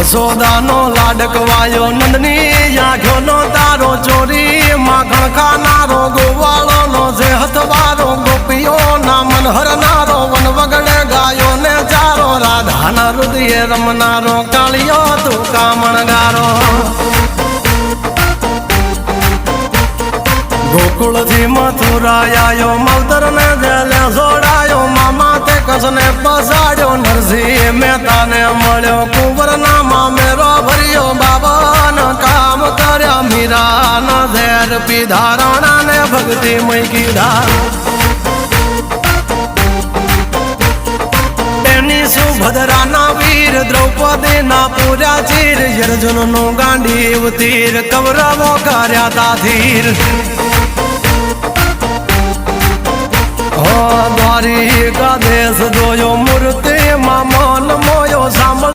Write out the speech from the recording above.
યશોદાનો લાડકવાયો નંદની આંખોનો તારો ચોરી માખણ ખાનારો ગોવાળોનો જે હથવારો, ગોપીઓના મન હરનારો વન વગડે ગાયો ને ચારો, રાધાના હૃદયે રમનારો કાળિયો, તું કામણગારો ગોકુળથી મથુરા આયો મવતર ને જેલે જોડાયો, મામા તે કસને પસાડ્યો, નરસિંહ મહેતાને મળ્યો કુંવરના ઝેર પીધા રાણાને ભક્તિ મય કીધા એની સુભદ્રાના વીર દ્રૌપદીના પૂર્યા ચીર અર્જુનનું ગાંડીવ તીર, કૌરવો કર્યા તાધીર હો દ્વારિકા દેશ જોયો